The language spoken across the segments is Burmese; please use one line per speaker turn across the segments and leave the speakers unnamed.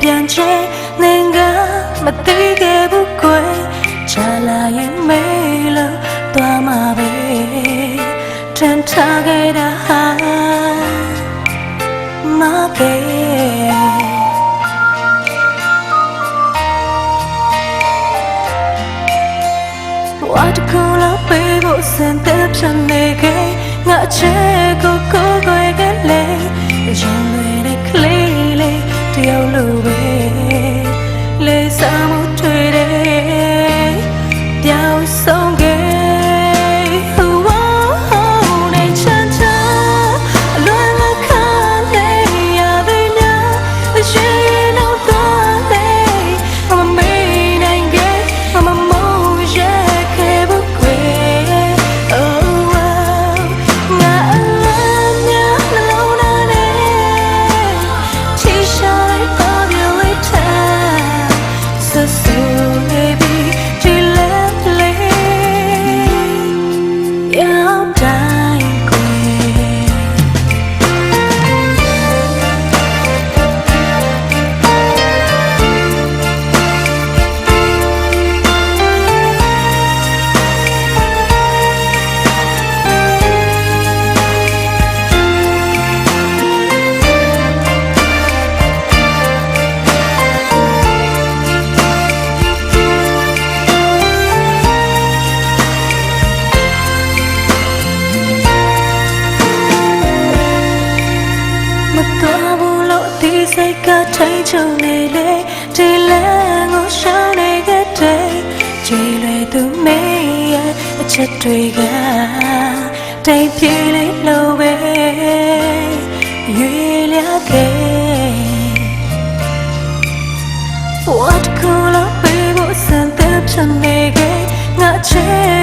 ပြန်ချဲနေငါမသိခဲ့ဘူးကွယ်ချလာရင်မေလို့သွားမှာပဲတန်ထားခဲ့တာဟာမပဲ ပဲလဲစားမาวใจ စိတ်ကထိန်ချုပ်နေလေဒီလမ်းကိုရှောင်နေခဲ့တဲ့ကြွေလွယ်သူမေးရဲ့အချက်တွေကတိတ်ပြေးလေးလို့ပဲရွေလျခဲ့ What could I be with something to make it not change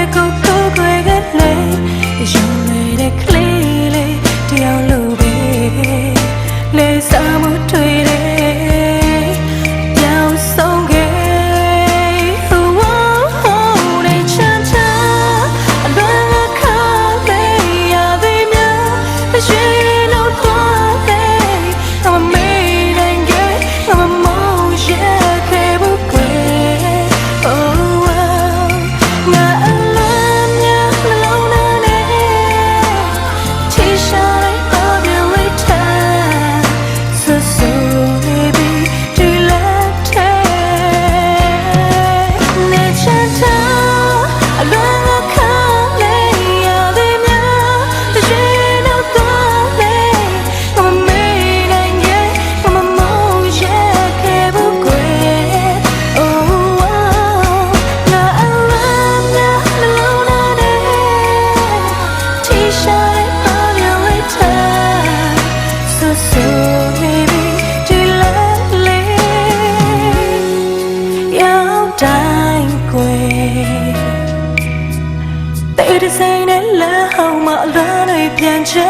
တေးတဲ့စိတ်နဲ့လမ်းဟောင်းမှာအလားတွေပြန်ချဲ